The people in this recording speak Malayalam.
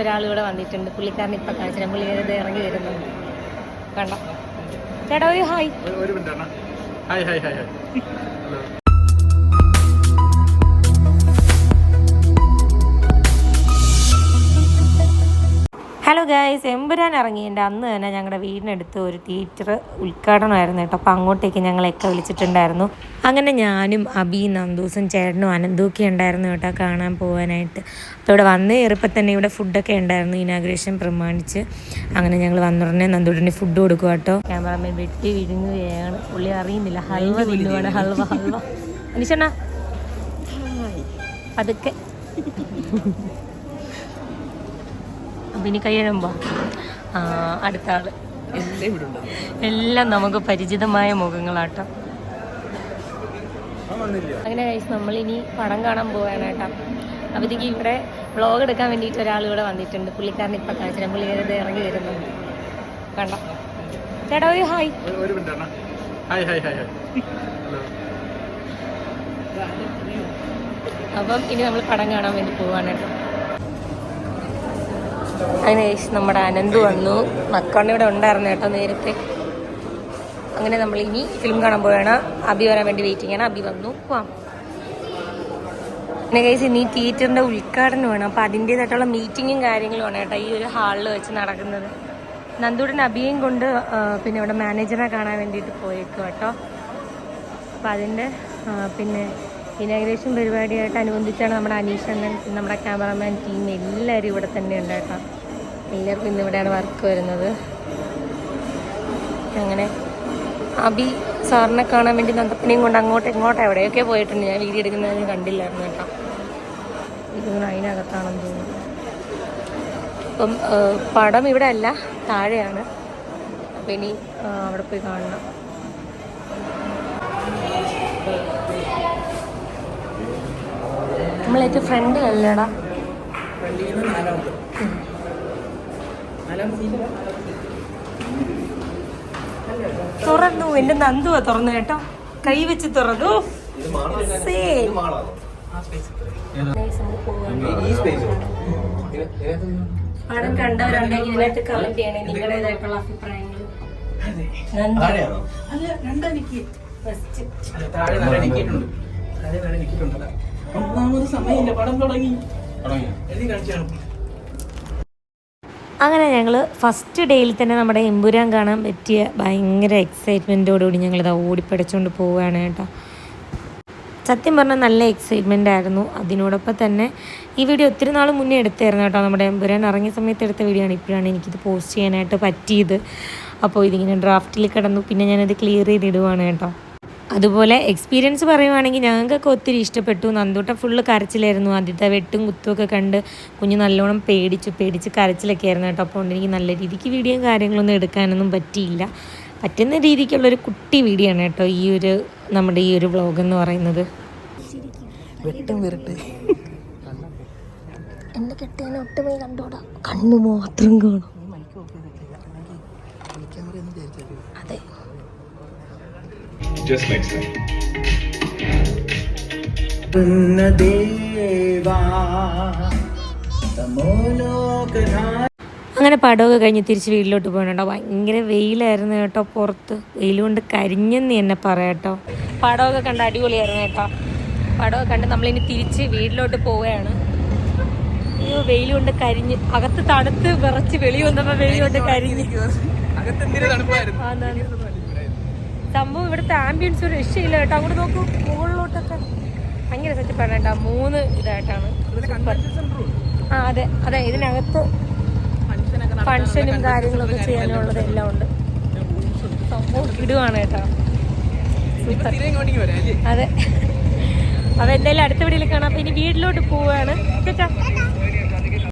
ഒരാൾ ഇവിടെ വന്നിട്ടുണ്ട്. പുള്ളിക്കാരൻ ഇപ്പൊ കാണിച്ചു പുള്ളി വെറുതെ ഇറങ്ങി വരുന്നുണ്ട് കണ്ടോ? ചേട്ടാ ഒരു ഒരു- hi hi hi hi. Guys Empuraan ഇറങ്ങിയതിന്റെ അന്ന് തന്നെ ഞങ്ങളുടെ വീടിനടുത്ത് ഒരു തിയേറ്റർ ഉദ്ഘാടനമായിരുന്നു കേട്ടോ. അപ്പോൾ അങ്ങോട്ടേക്ക് ഞങ്ങളെയൊക്കെ വിളിച്ചിട്ടുണ്ടായിരുന്നു. അങ്ങനെ ഞാനും അബി നന്ദൂസും ചേട്ടനും അനന്തൂക്കി ഉണ്ടായിരുന്നു കേട്ടോ കാണാൻ പോകാനായിട്ട് അപ്പോൾ ഇവിടെ വന്ന് കയറിയപ്പോൾ തന്നെ ഇവിടെ ഫുഡൊക്കെ ഉണ്ടായിരുന്നു. ഇനാഗ്രേഷൻ പ്രമാണിച്ച് അങ്ങനെ ഞങ്ങൾ വന്നുടനെ നന്ദുടനെ ഫുഡ് കൊടുക്കുക കേട്ടോ. ക്യാമറമാൻ വെട്ടി വിഴുങ്ങുകയാണ്. പുള്ളി അറിയുന്നില്ല. ഹൽവ തിന്നുവാണ്. ഹൽവ ഹൽവ. അനീഷണ്ണ അതൊക്കെ അപ്പം കയ്യഴമ്പോ ആ അടുത്ത ആൾ എല്ലാം നമുക്ക് പരിചിതമായ മുഖങ്ങളാട്ടോ. അങ്ങനെ കഴിച്ച് നമ്മൾ ഇനി പടം കാണാൻ പോവാണ് കേട്ടോ അപ്പോഴത്തേക്ക് ഇവിടെ വ്ളോഗ് എടുക്കാൻ വേണ്ടിയിട്ട് ഒരാൾ ഇവിടെ വന്നിട്ടുണ്ട്. പുള്ളിക്കാരൻ ഇപ്പം കാണിച്ചു പുള്ളി വെറുതെ ഇറങ്ങി വരുന്നുണ്ട് കണ്ട? ചേട്ടാ ഒരു ഹായ് ഹായ് ഹായ് അപ്പം ഇനി നമ്മൾ പടം കാണാൻ വേണ്ടി പോവാണ് അങ്ങനെ നമ്മുടെ അനന്ത് വന്നു. മക്കണ്ണ ഇവിടെ ഉണ്ടായിരുന്നു കേട്ടോ നേരത്തെ. അങ്ങനെ നമ്മൾ ഇനി ഫിലിം കാണാൻ പോവുകയാണ്. അബി വരാൻ വേണ്ടി വെയിറ്റിംഗ് ആണ്. അബി വന്നു. പോവാം. പിന്നെ കഴിച്ച് ഇനി തിയേറ്ററിന്റെ ഉദ്ഘാടനമാണ് അപ്പോൾ അതിന്റെതായിട്ടുള്ള മീറ്റിങ്ങും കാര്യങ്ങളുമാണ് കേട്ടോ ഈ ഒരു ഹാളിൽ വെച്ച് നടക്കുന്നത്. നന്ദൂടൻ അബിയും കൊണ്ട് പിന്നെ ഇവിടെ മാനേജറെ കാണാൻ വേണ്ടിയിട്ട് പോയേക്കും കേട്ടോ. അപ്പോൾ അതിന്റെ പിന്നെ ഇനാഗ്രേഷൻ പരിപാടിയായിട്ട് അനുബന്ധിച്ചാണ് നമ്മുടെ അനീഷ് അണ്ണൻ നമ്മുടെ ക്യാമറമാൻ ടീം എല്ലാവരും ഇവിടെ തന്നെ ഉണ്ട് കേട്ടോ എല്ലാവർക്കും ഇന്ന് ഇവിടെയാണ് വർക്ക് വരുന്നത്. അങ്ങനെ അബി സാറിനെ കാണാൻ വേണ്ടി നന്ദപ്പനെയും കൊണ്ട് അങ്ങോട്ട് ഇങ്ങോട്ട് എവിടെയൊക്കെ പോയിട്ടുണ്ട്. ഞാൻ വീഡിയോ എടുക്കുന്നതിന് കണ്ടില്ലായിരുന്നു കേട്ടോ. ഇതൊന്നും അതിനകത്താണെന്ന് തോന്നുന്നു. അപ്പം പടം ഇവിടെ അല്ല താഴെയാണ്. അപ്പം ഇനി അവിടെ പോയി കാണണം. നമ്മളേറ്റവും ഫ്രണ്ടിലല്ലേടാ തുറന്നു. എന്റെ നന്ദുവാ തുറന്നു കേട്ടോ. കൈ വെച്ച് തുറന്നു. പടം കണ്ടവരുണ്ടെങ്കിൽ ഇതിനകത്ത് കമന്റ് ചെയ്യണേ. നിങ്ങളുടേതായിട്ടുള്ള അഭിപ്രായങ്ങൾ ഫസ്റ്റ് താഴെ താഴെ ഒന്നാമത് സമയമില്ല. പടം തുടങ്ങി. എഴുതി കാണിച്ചാണ് അങ്ങനെ ഞങ്ങൾ ഫസ്റ്റ് ഡേയിൽ തന്നെ നമ്മുടെ എമ്പുരാൻ കാണാൻ പറ്റിയ ഭയങ്കര എക്സൈറ്റ്മെന്റോടുകൂടി ഞങ്ങളിത് ഓടിപ്പടച്ചുകൊണ്ട് പോവുകയാണ് കേട്ടോ. സത്യം പറഞ്ഞാൽ നല്ല എക്സൈറ്റ്മെന്റ് ആയിരുന്നു. അതിനോടൊപ്പം തന്നെ ഈ വീഡിയോ ഒത്തിരി നാൾ മുന്നേ എടുത്തായിരുന്നു കേട്ടോ. നമ്മുടെ എമ്പുരാൻ ഇറങ്ങിയ സമയത്ത് എടുത്ത വീഡിയോ ആണ്. ഇപ്പോഴാണ് എനിക്കിത് പോസ്റ്റ് ചെയ്യാനായിട്ട് പറ്റിയത്. അപ്പോൾ ഇതിങ്ങനെ ഡ്രാഫ്റ്റിൽ കിടന്നു. പിന്നെ ഞാനത് ക്ലിയർ ചെയ്തിടുവാണ് കേട്ടോ. അതുപോലെ എക്സ്പീരിയൻസ് പറയുവാണെങ്കിൽ ഞങ്ങൾക്കൊക്കെ ഒത്തിരി ഇഷ്ടപ്പെട്ടു. നന്ദൂട്ട ഫുള്ള് കരച്ചിലായിരുന്നു. ആദ്യത്തെ വെട്ടും കുത്തും ഒക്കെ കണ്ട് കുഞ്ഞ് നല്ലോണം പേടിച്ചു പേടിച്ച് കരച്ചിലൊക്കെ ആയിരുന്നു കേട്ടോ. അപ്പോൾ എനിക്ക് നല്ല രീതിക്ക് വീഡിയോ കാര്യങ്ങളൊന്നും എടുക്കാനൊന്നും പറ്റിയില്ല. പറ്റുന്ന രീതിക്കുള്ളൊരു കുട്ടി വീഡിയോ ആണ് കേട്ടോ ഈ ഒരു നമ്മുടെ ഈ ഒരു വ്ളോഗ് എന്ന് പറയുന്നത്. വെട്ടം വരട്ടെ. ഒട്ടുമേ കണ്ടോടാ. കണ്ണു മാത്രം കാണും. Just next time. അങ്ങനെ പടമൊക്കെ കഴിഞ്ഞ് തിരിച്ച് വീട്ടിലോട്ട് പോകണുണ്ടോ? ഭയങ്കര വെയിലായിരുന്നു കേട്ടോ പുറത്ത്. വെയിൽ കൊണ്ട് കരിഞ്ഞെന്ന് തന്നെ പറയാട്ടോ പടമൊക്കെ കണ്ട് അടിപൊളിയായിരുന്നു കേട്ടോ. പടമൊക്കെ കണ്ട് നമ്മളിനി തിരിച്ച് വീട്ടിലോട്ട് പോവുകയാണ്. അയ്യോ വെയിൽ കൊണ്ട് കരിഞ്ഞ്. അകത്ത് തണുത്ത് വിറച്ച് വെളി വന്നപ്പോ വെയിൽ കൊണ്ട് കരിഞ്ഞിരിക്കുന്നു. സംഭവം ഇവിടുത്തെ ആംബിയൻസ് ഒരു രക്ഷയില്ല കേട്ടോ. അങ്ങോട്ട് നോക്കൂ മുകളിലോട്ടൊക്കെ. ഭയങ്കര സെറ്റപ്പാണ് കേട്ടോ. മൂന്ന് ഇതായിട്ടാണ്. ആ അതെ. അതെ ഇതിനകത്ത് ഫങ്ഷനും കാര്യങ്ങളൊക്കെ ചെയ്യാനുള്ളത് എല്ലാം ഉണ്ട്. സംഭവം ഇടുവാണ് കേട്ടോ. സൂപ്പർ അതെ. അപ്പൊ എന്തായാലും അടുത്ത വീടിൽ കാണാം. അപ്പൊ ഇനി വീട്ടിലോട്ട് പോവാണ്. കേട്ടോ